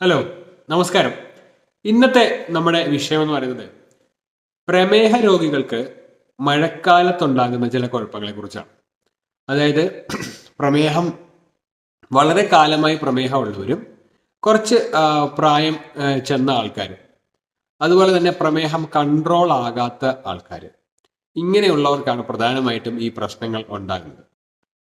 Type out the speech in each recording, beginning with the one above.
Hello നമസ്കാരം. ഇന്നത്തെ നമ്മുടെ വിഷയം എന്ന് പറയുന്നത് പ്രമേഹ രോഗികൾക്ക് മഴക്കാലത്തുണ്ടാകുന്ന ചില കുഴപ്പങ്ങളെ കുറിച്ചാണ്. അതായത് പ്രമേഹം വളരെ കാലമായി പ്രമേഹമുള്ളവരും കുറച്ച് പ്രായം ചെന്ന ആൾക്കാർ അതുപോലെ തന്നെ പ്രമേഹം കൺട്രോൾ ആകാത്ത ആൾക്കാർ ഇങ്ങനെയുള്ളവർക്കാണ് പ്രധാനമായിട്ടും ഈ പ്രശ്നങ്ങൾ ഉണ്ടാകുന്നത്.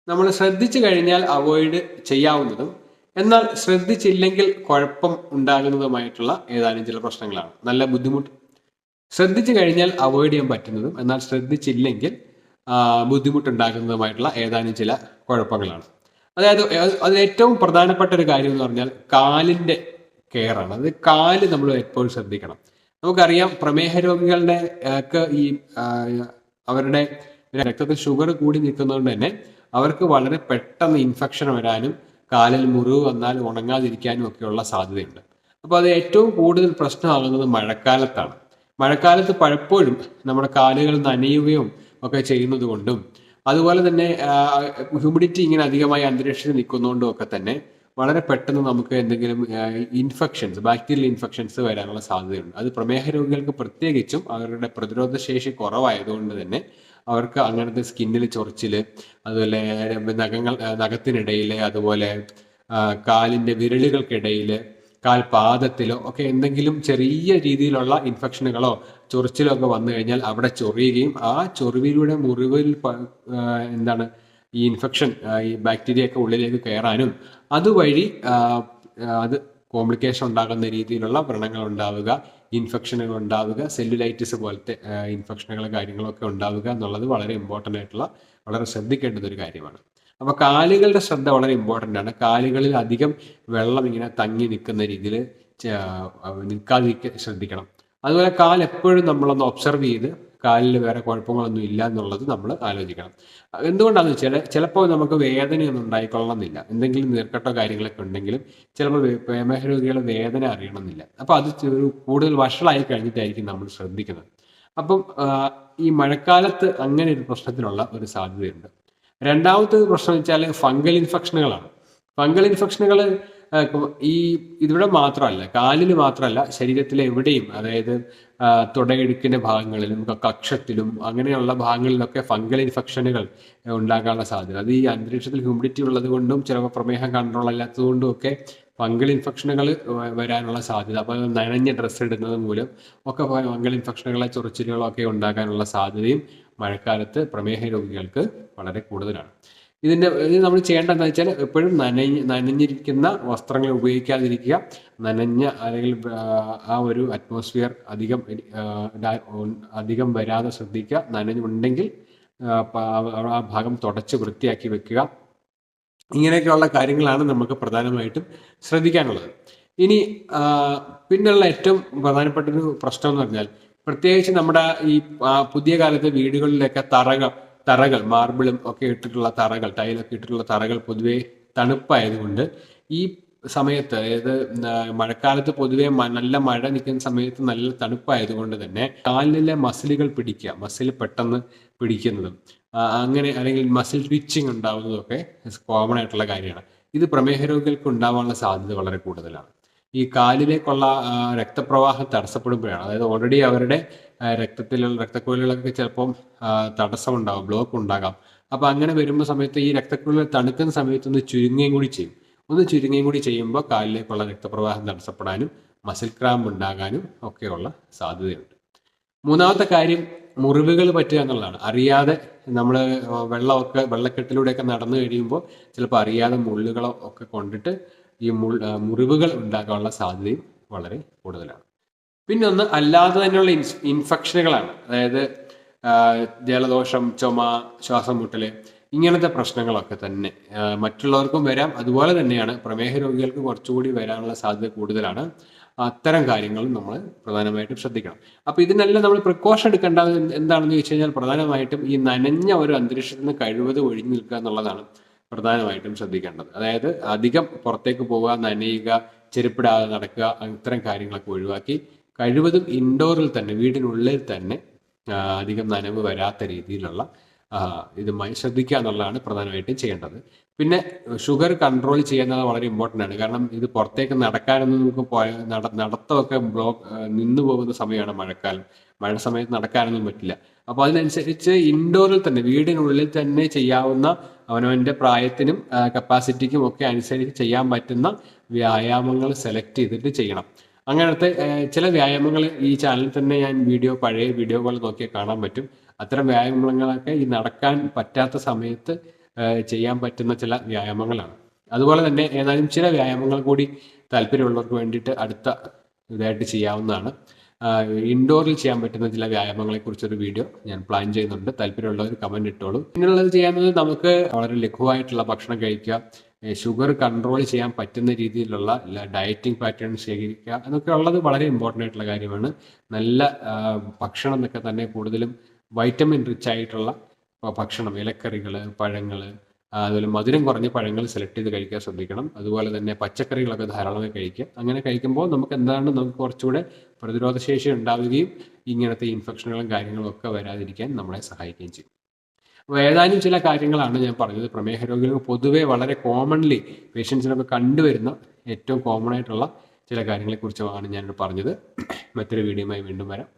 നമ്മൾ ശ്രദ്ധിച്ചു കഴിഞ്ഞാൽ അവോയ്ഡ് ചെയ്യാവുന്നതും എന്നാൽ ശ്രദ്ധിച്ചില്ലെങ്കിൽ കുഴപ്പം ഉണ്ടാകുന്നതുമായിട്ടുള്ള ഏതാനും ചില പ്രശ്നങ്ങളാണ്. നല്ല ബുദ്ധിമുട്ട്. ശ്രദ്ധിച്ചു കഴിഞ്ഞാൽ അവോയ്ഡ് ചെയ്യാൻ പറ്റുന്നതും എന്നാൽ ശ്രദ്ധിച്ചില്ലെങ്കിൽ ബുദ്ധിമുട്ടുണ്ടാകുന്നതുമായിട്ടുള്ള ഏതാനും ചില കുഴപ്പങ്ങളാണ്. അതായത് അത് അതിൽ ഏറ്റവും പ്രധാനപ്പെട്ട ഒരു കാര്യം എന്ന് പറഞ്ഞാൽ കാലിന്റെ കെയറാണ്. അത് കാൽ നമ്മൾ എപ്പോഴും ശ്രദ്ധിക്കണം. നമുക്കറിയാം പ്രമേഹ രോഗികളുടെ ഒക്കെ ഈ അവരുടെ രക്തത്തിൽ ഷുഗർ കൂടി നിൽക്കുന്നതുകൊണ്ട് തന്നെ അവർക്ക് വളരെ പെട്ടെന്ന് ഇൻഫെക്ഷൻ വരാനും കാലിൽ മുറിവ് വന്നാൽ ഉണങ്ങാതിരിക്കാനും ഒക്കെയുള്ള സാധ്യതയുണ്ട്. അപ്പോൾ അത് ഏറ്റവും കൂടുതൽ പ്രശ്നമാകുന്നത് മഴക്കാലത്താണ്. മഴക്കാലത്ത് പലപ്പോഴും നമ്മുടെ കാലുകൾ നനയുകയും ഒക്കെ ചെയ്യുന്നത് കൊണ്ടും അതുപോലെ തന്നെ ഹ്യൂമിഡിറ്റി ഇങ്ങനെ അധികമായി അന്തരീക്ഷത്തിൽ നിൽക്കുന്നതുകൊണ്ടും ഒക്കെ തന്നെ വളരെ പെട്ടെന്ന് നമുക്ക് എന്തെങ്കിലും ഇൻഫെക്ഷൻസ് ബാക്ടീരിയൽ ഇൻഫെക്ഷൻസ് വരാനുള്ള സാധ്യതയുണ്ട്. അത് പ്രമേഹ രോഗികൾക്ക് പ്രത്യേകിച്ചും അവരുടെ പ്രതിരോധ ശേഷി കുറവായതുകൊണ്ട് തന്നെ അവർക്ക് അങ്ങനത്തെ സ്കിന്നിൽ ചൊറിച്ചിൽ അതുപോലെ നഖങ്ങൾ നഖത്തിനിടയിൽ അതുപോലെ കാലിന്റെ കാലിന്റെ വിരലുകൾക്കിടയിൽ കാൽപാദത്തിലോ ഒക്കെ എന്തെങ്കിലും ചെറിയ രീതിയിലുള്ള ഇൻഫെക്ഷനുകളോ ചൊറിച്ചിലോ ഒക്കെ വന്നു കഴിഞ്ഞാൽ അവിടെ ചൊറിയുകയും ആ ചൊറിവിലൂടെ മുറിവിൽ എന്താണ് ഈ ഇൻഫെക്ഷൻ ഈ ബാക്ടീരിയ ഒക്കെ ഉള്ളിലേക്ക് കയറാനും അതുവഴി അത് കോംപ്ലിക്കേഷൻ ഉണ്ടാകുന്ന രീതിയിലുള്ള വ്രണങ്ങൾ ഉണ്ടാവുക ഇൻഫെക്ഷനുകൾ ഉണ്ടാവുക സെല്ലുലൈറ്റിസ് പോലത്തെ ഇൻഫെക്ഷനുകൾ കാര്യങ്ങളൊക്കെ ഉണ്ടാവുക എന്നുള്ളത് വളരെ ഇമ്പോർട്ടന്റ് ആയിട്ടുള്ള വളരെ ശ്രദ്ധിക്കേണ്ടുന്ന ഒരു കാര്യമാണ്. അപ്പോൾ കാലുകളുടെ ശ്രദ്ധ വളരെ ഇമ്പോർട്ടന്റ് ആണ്. കാലുകളിൽ അധികം വെള്ളം ഇങ്ങനെ തങ്ങി നിൽക്കുന്ന രീതിയിൽ നിൽക്കാതിരിക്കാൻ ശ്രദ്ധിക്കണം. അതുപോലെ കാൽ എപ്പോഴും നമ്മളൊന്ന് ഒബ്സർവ് ചെയ്ത് കാലിൽ വേറെ കുഴപ്പങ്ങളൊന്നും ഇല്ല എന്നുള്ളത് നമ്മൾ ആലോചിക്കണം. എന്തുകൊണ്ടാണെന്ന് വെച്ചാൽ ചിലപ്പോൾ നമുക്ക് വേദനയൊന്നും ഉണ്ടായിക്കൊള്ളണമെന്നില്ല. എന്തെങ്കിലും നീർക്കെട്ടോ കാര്യങ്ങളൊക്കെ ഉണ്ടെങ്കിലും ചിലപ്പോൾ പ്രമേഹ രോഗികളെ വേദന അറിയണമെന്നില്ല. അപ്പോൾ അത് ഒരു കൂടുതൽ വഷളായി കഴിഞ്ഞിട്ടായിരിക്കും നമ്മൾ ശ്രദ്ധിക്കുന്നത്. അപ്പം ഈ മഴക്കാലത്ത് അങ്ങനെ ഒരു പ്രശ്നത്തിനുള്ള ഒരു സാധ്യതയുണ്ട്. രണ്ടാമത്തെ പ്രശ്നം വെച്ചാൽ ഫംഗൽ ഇൻഫെക്ഷനുകളാണ്. ഫംഗൽ ഇൻഫെക്ഷനുകൾ ഈ ഇതിവിടെ മാത്രമല്ല കാലിൽ മാത്രമല്ല ശരീരത്തിലെ എവിടെയും അതായത് തുടയിടുക്കിന്റെ ഭാഗങ്ങളിലും കക്ഷത്തിലും അങ്ങനെയുള്ള ഭാഗങ്ങളിലൊക്കെ ഫംഗൽ ഇൻഫെക്ഷനുകൾ ഉണ്ടാകാനുള്ള സാധ്യത. അത് ഈ അന്തരീക്ഷത്തിൽ ഹ്യൂമിഡിറ്റി ഉള്ളത് കൊണ്ടും ചിലപ്പോൾ പ്രമേഹം കൺട്രോൾ അല്ലാത്തത് കൊണ്ടും ഒക്കെ ഫംഗൽ ഇൻഫെക്ഷനുകൾ വരാനുള്ള സാധ്യത. അപ്പോൾ നനഞ്ഞ ഡ്രസ്സ് ഇടുന്നത് മൂലം ഒക്കെ ഫംഗൽ ഇൻഫെക്ഷനുകളെ ചൊറിച്ചിലുകളൊക്കെ ഉണ്ടാകാനുള്ള സാധ്യതയും മഴക്കാലത്ത് പ്രമേഹ രോഗികൾക്ക് വളരെ കൂടുതലാണ്. ഇതിന്റെ ഇത് നമ്മൾ ചെയ്യേണ്ടതെന്ന് വെച്ചാൽ എപ്പോഴും നനഞ്ഞ് നനഞ്ഞിരിക്കുന്ന വസ്ത്രങ്ങൾ ഉപയോഗിക്കാതിരിക്കുക. നനഞ്ഞ അല്ലെങ്കിൽ ആ, ഒരു അറ്റ്മോസ്ഫിയർ അധികം അധികം വരാതെ ശ്രദ്ധിക്കുക. നനഞ്ഞുണ്ടെങ്കിൽ ആ, ഭാഗം തുടച്ച് വൃത്തിയാക്കി വെക്കുക. ഇങ്ങനെയൊക്കെയുള്ള കാര്യങ്ങളാണ് നമുക്ക് പ്രധാനമായിട്ടും ശ്രദ്ധിക്കാനുള്ളത്. ഇനി പിന്നുള്ള ഏറ്റവും പ്രധാനപ്പെട്ട ഒരു പ്രശ്നം എന്ന് പറഞ്ഞാൽ പ്രത്യേകിച്ച് നമ്മുടെ ഈ പുതിയ കാലത്തെ വീടുകളിലൊക്കെ തറകൾ തറകൾ മാർബിളും ഒക്കെ ഇട്ടിട്ടുള്ള തറകൾ ടൈലൊക്കെ ഇട്ടിട്ടുള്ള തറകൾ പൊതുവെ തണുപ്പായതുകൊണ്ട് ഈ സമയത്ത് അതായത് മഴക്കാലത്ത് പൊതുവെ നല്ല മഴ നിൽക്കുന്ന സമയത്ത് നല്ല തണുപ്പായതുകൊണ്ട് തന്നെ കാലിലെ മസിലുകൾ പിടിക്കുക മസിൽ പെട്ടെന്ന് പിടിക്കുന്നതും അങ്ങനെ അല്ലെങ്കിൽ മസിൽ ട്വിച്ചിങ് ഉണ്ടാവുന്നതൊക്കെ കോമൺ ആയിട്ടുള്ള കാര്യമാണ്. ഇത് പ്രമേഹ രോഗികൾക്ക് ഉണ്ടാവാനുള്ള സാധ്യത വളരെ കൂടുതലാണ്. ഈ കാലിലേക്കുള്ള രക്തപ്രവാഹം തടസ്സപ്പെടുമ്പോഴാണ്. അതായത് ഓൾറെഡി അവരുടെ രക്തത്തിലുള്ള രക്തക്കുഴലുകളൊക്കെ ചിലപ്പം തടസ്സമുണ്ടാകും ബ്ലോക്ക് ഉണ്ടാകാം. അപ്പൊ അങ്ങനെ വരുമ്പോൾ സമയത്ത് ഈ രക്തക്കുഴലുകൾ തണുക്കുന്ന സമയത്ത് ഒന്ന് ചുരുങ്ങുകയും കൂടി ചെയ്യും. ഒന്ന് ചുരുങ്ങുകയും കൂടി ചെയ്യുമ്പോൾ കാലിലേക്കുള്ള രക്തപ്രവാഹം തടസ്സപ്പെടാനും മസിൽ ക്രാമ്പ് ഉണ്ടാകാനും ഒക്കെയുള്ള സാധ്യതയുണ്ട്. മൂന്നാമത്തെ കാര്യം മുറിവുകൾ പറ്റുക എന്നുള്ളതാണ്. അറിയാതെ നമ്മൾ വെള്ളമൊക്കെ വെള്ളക്കെട്ടിലൂടെയൊക്കെ നടന്നു കഴിയുമ്പോൾ ചിലപ്പോൾ അറിയാതെ മുള്ളുകളോ ഒക്കെ കൊണ്ടിട്ട് ഈ മുറിവുകൾ ഉണ്ടാകാനുള്ള സാധ്യതയും വളരെ കൂടുതലാണ്. പിന്നെ ഒന്ന് അല്ലാതെ തന്നെയുള്ള ഇൻഫെക്ഷനുകളാണ്. അതായത് ജലദോഷം ചുമ ശ്വാസം മുട്ടൽ ഇങ്ങനത്തെ പ്രശ്നങ്ങളൊക്കെ തന്നെ മറ്റുള്ളവർക്കും വരാം. അതുപോലെ തന്നെയാണ് പ്രമേഹ രോഗികൾക്ക് കുറച്ചുകൂടി വരാനുള്ള സാധ്യത കൂടുതലാണ്. അത്തരം കാര്യങ്ങളും നമ്മൾ പ്രധാനമായിട്ടും ശ്രദ്ധിക്കണം. അപ്പൊ ഇതിനെല്ലാം നമ്മൾ പ്രിക്കോഷൻ എടുക്കേണ്ടത് എന്ത് എന്താണെന്ന് ചോദിച്ചു കഴിഞ്ഞാൽ പ്രധാനമായിട്ടും ഈ നനഞ്ഞ ഒരു അന്തരീക്ഷത്തിൽ നിന്ന് കഴിവത് ഒഴിഞ്ഞു നിൽക്കുക എന്നുള്ളതാണ്. പ്രധാനമായിട്ടും ശ്രദ്ധിക്കേണ്ടത്. അതായത് അധികം പുറത്തേക്ക് പോവുക നനയുക ചെരുപ്പിടാതെ നടക്കുക ഇത്തരം കാര്യങ്ങളൊക്കെ ഒഴിവാക്കി കഴിവതും ഇൻഡോറിൽ തന്നെ വീടിനുള്ളിൽ തന്നെ അധികം നനവ് വരാത്ത രീതിയിലുള്ള ഇതുമായി ശ്രദ്ധിക്കുക എന്നുള്ളതാണ് പ്രധാനമായിട്ടും ചെയ്യേണ്ടത്. പിന്നെ ഷുഗർ കൺട്രോൾ ചെയ്യുന്നത് വളരെ ഇമ്പോർട്ടന്റ് ആണ്. കാരണം ഇത് പുറത്തേക്ക് നടക്കാനൊന്നും നമുക്ക് നടത്തമൊക്കെ ബ്ലോക്ക് നിന്നു പോകുന്ന സമയമാണ് മഴക്കാലം. മഴ സമയത്ത് നടക്കാനൊന്നും പറ്റില്ല. അപ്പോൾ അതിനനുസരിച്ച് ഇൻഡോറിൽ തന്നെ വീടിനുള്ളിൽ തന്നെ ചെയ്യാവുന്ന അവനവന്റെ പ്രായത്തിനും കപ്പാസിറ്റിക്കും ഒക്കെ അനുസരിച്ച് ചെയ്യാൻ പറ്റുന്ന വ്യായാമങ്ങൾ സെലക്ട് ചെയ്തിട്ട് ചെയ്യണം. അങ്ങനത്തെ ചില വ്യായാമങ്ങൾ ഈ ചാനലിൽ തന്നെ ഞാൻ വീഡിയോ പഴയ വീഡിയോകൾ നോക്കിയാൽ കാണാൻ പറ്റും. അത്തരം വ്യായാമങ്ങളൊക്കെ ഈ നടക്കാൻ പറ്റാത്ത സമയത്ത് ചെയ്യാൻ പറ്റുന്ന ചില വ്യായാമങ്ങളാണ്. അതുപോലെ തന്നെ ഏതായാലും ചില വ്യായാമങ്ങൾ കൂടി താല്പര്യമുള്ളവർക്ക് വേണ്ടിയിട്ട് അടുത്ത ഇതായിട്ട് ചെയ്യാവുന്നതാണ്. ഇൻഡോറിൽ ചെയ്യാൻ പറ്റുന്ന ചില വ്യായാമങ്ങളെ കുറിച്ചൊരു വീഡിയോ ഞാൻ പ്ലാൻ ചെയ്യുന്നുണ്ട്. താല്പര്യമുള്ളവർ കമന്റ് ഇട്ടോളൂ. പിന്നുള്ളത് ചെയ്യാവുന്നത് നമുക്ക് വളരെ ലഘുവായിട്ടുള്ള ഭക്ഷണം കഴിക്കുക ഷുഗർ കൺട്രോൾ ചെയ്യാൻ പറ്റുന്ന രീതിയിലുള്ള ഡയറ്റിംഗ് പാറ്റേൺ ശേഖരിക്കുക അതൊക്കെ ഉള്ളത് വളരെ ഇമ്പോർട്ടന്റ് ആയിട്ടുള്ള കാര്യമാണ്. നല്ല ഭക്ഷണം എന്നൊക്കെ തന്നെ കൂടുതലും വൈറ്റമിൻ റിച്ച് ആയിട്ടുള്ള ഭക്ഷണം ഇലക്കറികൾ പഴങ്ങൾ അതുപോലെ മധുരം കുറഞ്ഞ പഴങ്ങൾ സെലക്ട് ചെയ്ത് കഴിക്കാൻ ശ്രദ്ധിക്കണം. അതുപോലെ തന്നെ പച്ചക്കറികളൊക്കെ ധാരാളമായി കഴിക്കുക. അങ്ങനെ കഴിക്കുമ്പോൾ നമുക്ക് എന്താണ് നമുക്ക് കുറച്ചുകൂടെ പ്രതിരോധശേഷി ഉണ്ടാവുകയും ഇങ്ങനത്തെ ഇൻഫെക്ഷനുകളും കാര്യങ്ങളും ഒക്കെ വരാതിരിക്കാൻ നമ്മളെ സഹായിക്കുകയും ചെയ്യും. അപ്പോൾ ഏതാനും ചില കാര്യങ്ങളാണ് ഞാൻ പറഞ്ഞത്. പ്രമേഹ രോഗികൾ പൊതുവേ വളരെ കോമൺലി പേഷ്യൻസിനൊക്കെ കണ്ടുവരുന്ന ഏറ്റവും കോമൺ ആയിട്ടുള്ള ചില കാര്യങ്ങളെക്കുറിച്ചാണ് ഞാൻ പറഞ്ഞത്. മറ്റൊരു വീഡിയോയുമായി വീണ്ടും വരാം.